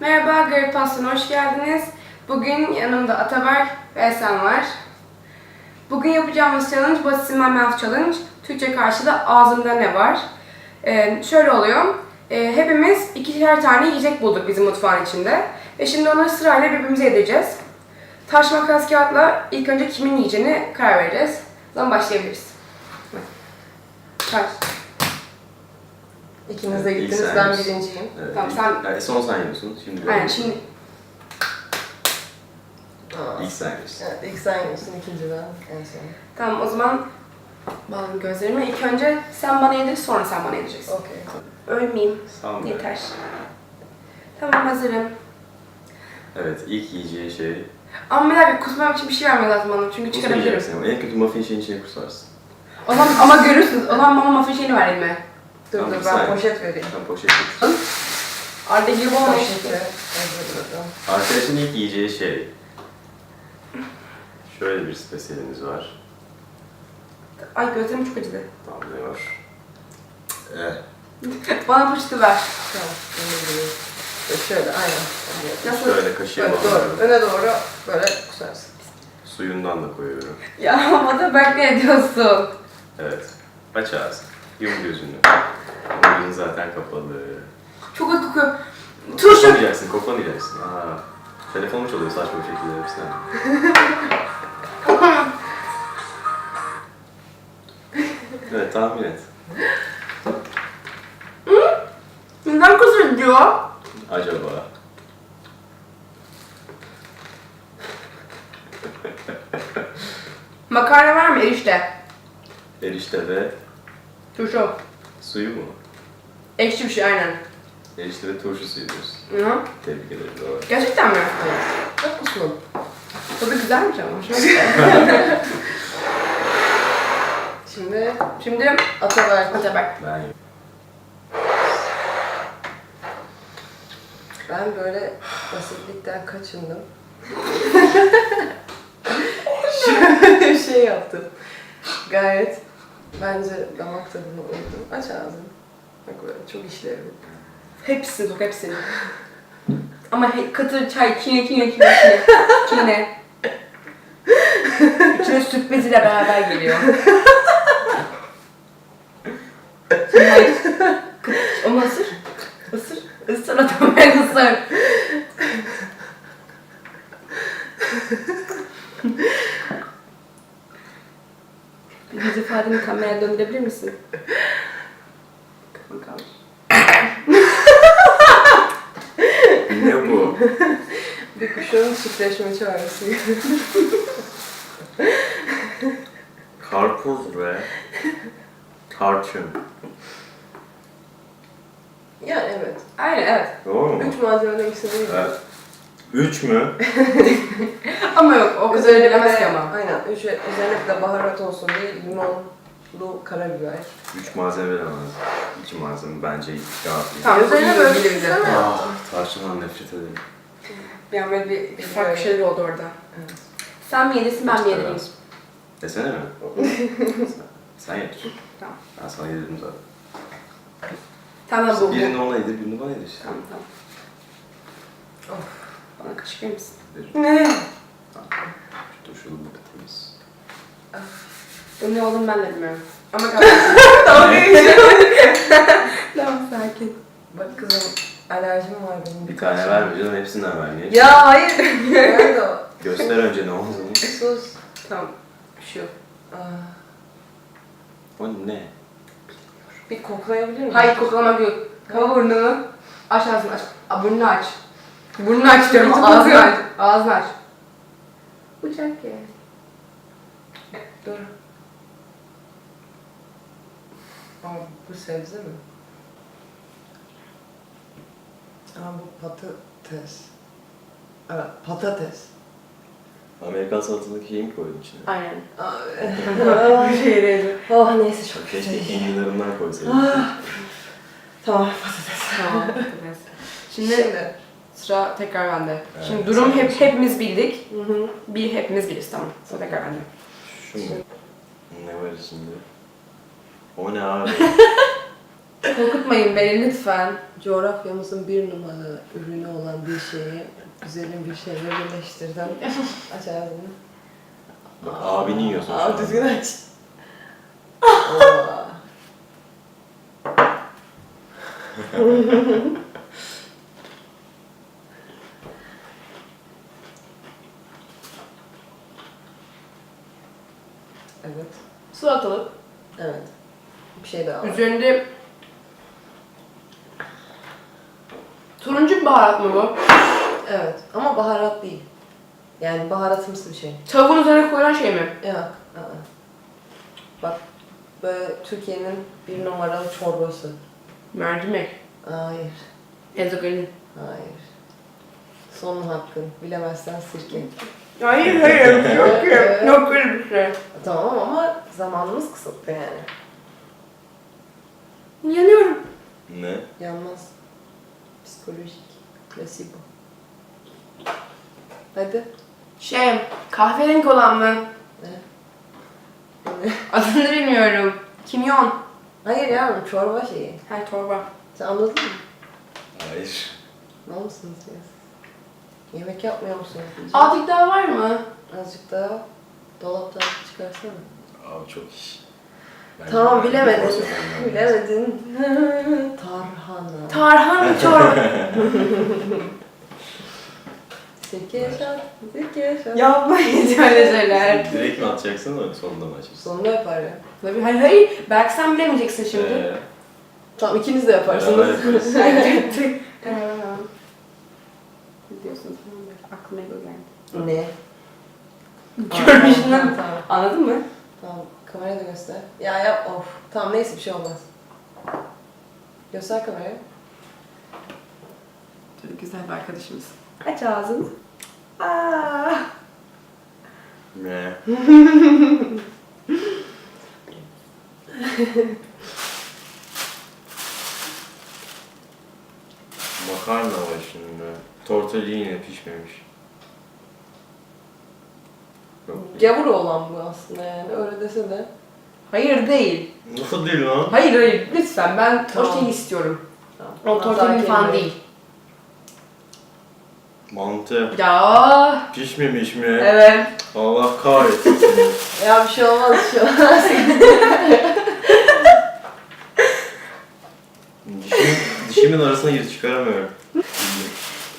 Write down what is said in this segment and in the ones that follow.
Merhaba, Garip Pastan'a hoş geldiniz. Bugün yanımda Ataberk ve Esen var. Bugün yapacağımız challenge my mouth challenge. Türkçe karşılığı ağzımda ne var? Ee, şöyle oluyor. Ee, hepimiz ikişer tane yiyecek bulduk bizim mutfağın içinde. Ve şimdi onları sırayla birbirimize yedireceğiz. Taş makas kağıtla ilk önce kimin yiyeceğini karar vereceğiz. O zaman başlayabiliriz. Taş. İkiniz de Evet, ilk gittiniz, sen ben yiyorsun. birinciyim. Evet, Tamam, ilk- sen- Yani son sen yiyorsun. Şimdi Aynen şimdi Aa, İlk sen yiyorsun. Evet, ilk sen yiyorsun, ikinci ben, en son. Tamam o zaman bağlayayım gözlerimi. İlk önce sen bana yedir sonra sen bana yedireceksin. Okey. Ölmeyeyim. Sağ ol. Yeter. Tamam hazırım. Evet, ilk yiyeceği şey... Ama bir dakika kusmam için bir şey vermen lazım bana çünkü Nasıl çıkarabilirim. yiyeceksin en kötü muffin şeyin içine kusarsın. O zaman ama görürsünüz. O zaman bana muffin şeyini ver elime. Dur Tamam, dur, ben saniye. poşet vereyim. Sen poşet tut. Arda gibi olmuş. Poşeti. Arkadaşın ilk yiyeceği şey... Şöyle bir spesiyelimiz var. Ay gözlerim çok acıdı. Damlıyor. Eh, Bana poşeti ver. Tamam. Ve Şöyle, aynen. Nasıl? şöyle kaşığa Böyle doğru, öne doğru böyle kusarsın. Suyundan da koyuyorum. Ya ama da Berk ne ediyorsun? Evet. Aç ağzını. Yum gözünü. Zaten kapalı. Çok kötü kokuyor. Turşu. Koklamayacaksın, koklamayacaksın. Aa, telefonum çalıyor saçma bir şekilde hepsine. Evet, tahmin et. Neden kusur diyor? Acaba? Makarna var mı erişte? Erişte ve Turşu. suyu mu? Ekşi bir şey aynen. Erişte ve turşu suyu diyorsun. Hı? Tebrik ederim, doğru. Gerçekten mi? Evet. Çok kusmadım. Tadı güzelmiş ama. Hoşuma gitti. Şimdi Şimdi Ataberk. Ataberk. Ben Ben böyle basitlikten kaçındım. Şöyle şey yaptım. Gayet bence damak tadına uydu. Aç ağzını. Bak çok işlevli. Hepsini sok hepsini. Ama he, katır çay kine kine kine kine. Kine. İçine süt beziyle beraber geliyor. Şimdi Onu ısır. Isır. Isır adam ben ısır. Yüz ifadeni kameraya döndürebilir misin? Bakalım. Ne bu? Bir kuşağın çiftleşme çağrısı. Karpuz ve tarçın. yani evet. Aynen evet. Doğru mu? Üç malzemeden ikisi değil. Evet. Üç mü? Ama yok o kadar Üzerine bilemez de- ki ama. Aynen. Üç, üzerine bir de baharat olsun diye limonlu karabiber. Üç malzeme veremez. İki malzeme bence iyi. Tamam, Üzerine böyle iyi. değil mi? Ah, tarçından nefret ederim. An böyle bir, bir farklı şeyler oldu orada. Evet. Sen mi yedirsin ben mi yedireyim? Desene mi? sen, sen yedir. Tamam. Ben sana yedirdim zaten. Tamam bu. Birini ona yedir, birini bana yedir işte. Tamam tamam. Of. Bana kaşık verir misin? Ne? Dur şunu bu bitiririz. Bu ne olduğunu ben de bilmiyorum. Ama galiba. var benim. Bir tane vermeyeceğim, hepsinden vermeyeceğim. Ya hayır. Nerede o? Göster önce ne olduğunu. Sus. Tamam. Şu. Aa, O ne? bir koklayabilir miyim? Hayır koklamak yok. Kapa burnunu. Aç ağzını aç. Aa, burnunu aç. Burnunu aç diyorum. Kötü Ağzını kokuyor. aç. Ağzını aç. Bıçak ye. Dur. Aa, bu sebze mi? Aa, bu patates. Evet, patates. Amerikan salatasındaki şeyi mi koydun içine? Aynen. Bir şey değil. oh neyse çok Keşke kötü. enginarından koysaydın. Tamam patates. Tamam. patates. Şimdi, Şimdi. sıra tekrar bende. Evet, Şimdi durum sen hep misin? hepimiz bildik. Hı hı. Bir hepimiz biliriz tamam. Sıra tekrar bende. Şu mu? Ne var içinde? O ne abi? Korkutmayın beni lütfen. Coğrafyamızın bir numaralı ürünü olan bir şeyi güzelim bir şeyle birleştirdim. aç ağzını. Bak abini yiyorsun şu Aa, an. düzgün aç. Oo. evet. Salatalık. Evet. Bir şey daha var. Üzerinde turuncu bir baharat mı bu? Evet. Ama baharat değil. Yani baharatımsı bir şey. Tavuğun üzerine koyulan şey mi? Yok. aa. Bak. Böyle Türkiye'nin bir numaralı çorbası. Mercimek. Hayır. Ezogelin. Hayır. Son hakkın. Bilemezsen sirke. Hayır hayır yok yok. Yok öyle bir şey. Tamam ama zamanımız kısıtlı yani. Yanıyorum. Ne? Yanmaz. Psikolojik. Placebo. Hadi. Şey kahverengi olan mı? Ne? Adını bilmiyorum. Kimyon. Hayır yavrum çorba şeyi. Ha torba. Sen anladın mı? Hayır. Ne mısınız siz? Yemek yapmıyor musunuz? Azıcık daha var mı? Azıcık daha dolaptan çıkarsana. Abi çok iş. Bence Tamam ben bilemedin. bir bilemedin. Tarhana. Tarhan çorba. Sirke yaşar. Sirke yaşar. Yapmayın öyle şeyler. Direkt mi atacaksın da sonunda mı açacaksın? Sonunda yapar ya. Tabii hayır hayır. Belki sen bilemeyeceksin şimdi. Ee, Tamam ikiniz de beraber yaparsınız. yaparız. Biliyorsunuz aklıma bu geldi. ne? Görmüşsün. Anladın mı? Tamam, kameraya da göster. Ya yap, of. Tamam neyse bir şey olmaz. Göster kameraya. Çok güzel bir arkadaşımız. Aç ağzını. Aa. Ne? Makarna var şimdi. Tortellini pişmemiş. Yok. Gavur olan bu aslında yani öyle dese de. Hayır değil. Nasıl değil lan? Hayır hayır. Lütfen ben Tamam. o şeyi istiyorum. Tamam. O tortellini falan değil. Mantı. Ya. Pişmemiş mi? Evet. Allah kahretsin seni. Ya bir şey olmaz bir şey olmaz. Dişim, dişimin arasına gir çıkaramıyorum.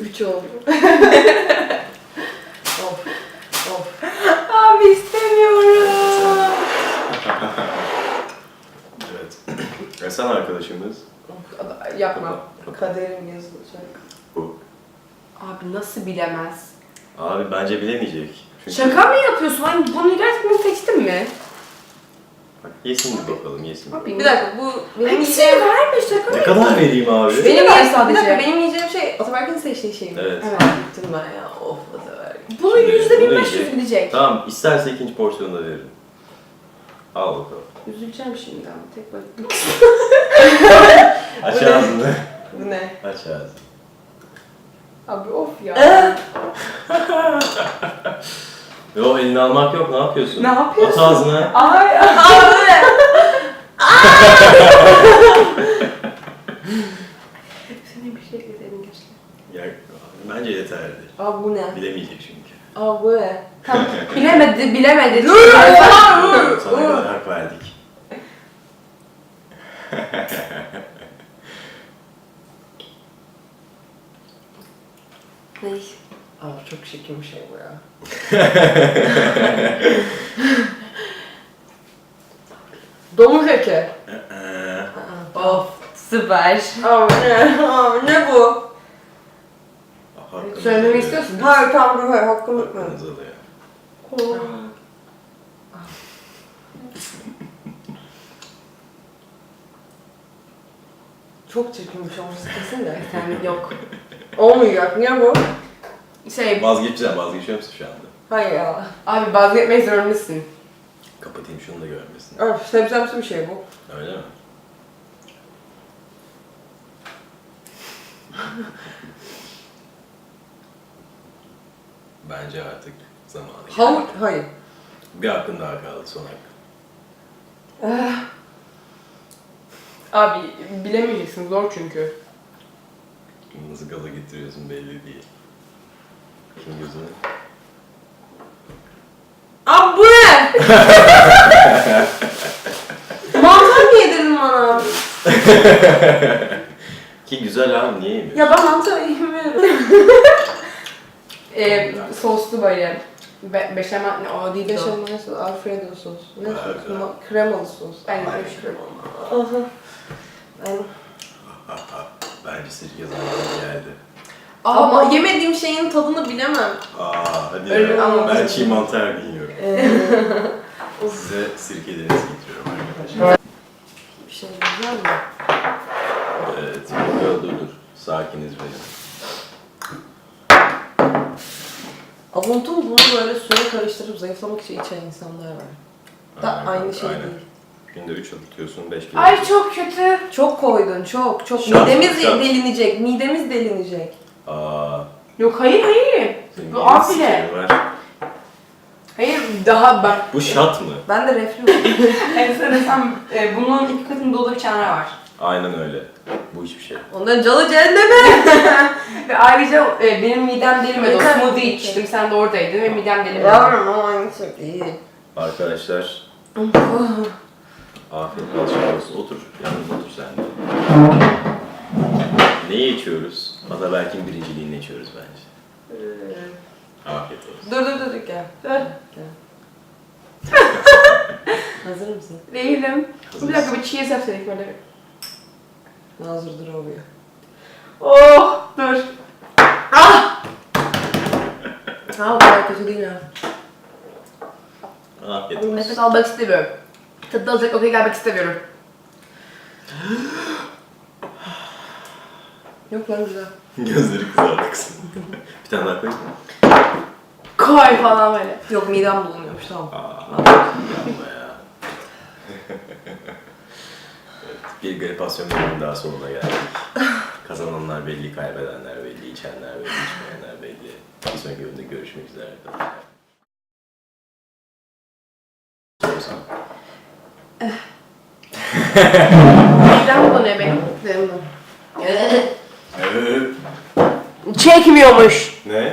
Üç oldu. Abi istemiyorum. Evet. Ve sen arkadaşımız. Yapma. Kaderim yazılacak. Bu. Abi nasıl bilemez? Abi bence bilemeyecek. Çünkü... Şaka mı yapıyorsun? Hani bunu gerçekten seçtin mi? Bak yesin bir bakalım yesin. Abi Bir dakika bu benim Benim şey yiyeceğim... verme şaka Ne kadar vereyim abi? Benim Bir yer dakika, sadece. Bir dakika benim Ataberk'in seçtiği şey mi? Evet. Evet. Gittim ben ya. Of Ataberk. Bunun Şimdi yüzde bunu bin beş yüz yiyecek. gidecek. Tamam isterse ikinci porsiyonu da veririm. Al bakalım. Üzüleceğim şimdi ama tek başına. Aç Bu ne? ağzını. Bu ne? Aç ağzını. Abi of ya. Yo elini almak yok ne yapıyorsun? Ne yapıyorsun? At ağzına. Ay abi. Senin bir şey dedim göster. Ya, bence yeterli. Aa bu ne? Bilemeyecek çünkü. Aa bu ne? Tamam. Bilemedi, bilemedi. Sana kadar hak verdik. Ney? Aa çok şeker bir şey bu ya. Domuz eti. Ee, Of süper. Aa bu ne? Aa ne bu? Hakkınızı Söylemek alıyor. istiyorsun. Hayır tamam dur hayır hakkımı etme. Hakkınızı alıyor. Çok çirkinmiş olması kesin de. Sen yok. Olmayacak. Niye bu? Şey, Vazgeçeceğim, vazgeçiyor musun şu anda? Hayır ya. abi vazgeçmek zorundasın. Kapatayım şunu da görmesin. Öf sebzemsi bir şey bu. Öyle mi? Bence artık zamanı. geldi. Havuç. Hayır. Bir hakkın daha kaldı, son hakkın. Ah. Abi bilemeyeceksin zor çünkü. Nasıl gaza getiriyorsun belli değil. Kim gözüne? Abi bu ne? Mantar mı yedirdin bana? Ki güzel abi niye yemiyorsun? Ya ben mantar yemiyorum. Ee, soslu böyle. Be beşamel ne o değil. Beşamel sos, alfredo sos. Ne sos? Ma- Kremalı sos. Ben karıştırıyorum. Aha. Ben... Bence sirke zamanı geldi. Ama yemediğim şeyin tadını bilemem. Aa hadi Öyle ya. ama- Ben çiğ mantar bilmiyorum. Size sirke denizi getiriyorum arkadaşlar. Bir şey güzel mi? Evet, dur dur dur. Sakiniz benim. Avuntu bunu böyle suya karıştırıp zayıflamak için içen insanlar var. Da Aynen, aynı şey aynen. değil. Günde 3 atıyorsun 5 kilo. Ay çok kötü. Çok koydun, çok çok. Şat, midemiz şat. delinecek, midemiz delinecek. Aa, Yok hayır hayır. senin Bu yeni az bile. sikerin var. Hayır daha bak. Bu şat mı? Ben de reflü. Ense desem e, bunun iki katında dolu bir çanağı var. Aynen öyle. Bu hiçbir şey. Onların canı cehenneme. Ve ayrıca e, benim midem delimedi. O smoothie içtim. Sen de oradaydın ve midem delimedi. Yavrum ama aynısı değil. Arkadaşlar afiyet olsun. olsun. Otur. Yalnız otur sen de. Neyi içiyoruz? Ataberk'in birinciliğini içiyoruz bence. Afiyet olsun. Dur dur dur gel. Dur. Hazır mısın? Değilim. Hazırsın. Bir dakika bir cheese yapsaydık böyle. Nazır dur oluyor. Oh dur. Ah! Ha o kadar kötü değil ya. Afiyet olsun. Nefes almak istemiyorum. Tadı alacak okey gelmek istemiyorum. Yok lan güzel. Gözleri kızardı kızım. bir tane daha koy. Koy falan böyle. Yok midem bulunuyormuş tamam. Aa, yapma ya. Bir gripasyon bölümünün daha sonuna geldik. Kazananlar belli, kaybedenler belli, içenler belli, içmeyenler belli. Bir sonraki bölümde görüşmek üzere arkadaşlar. Sorsan. Midem bulanıyor benim. Çekmiyormuş. Ne?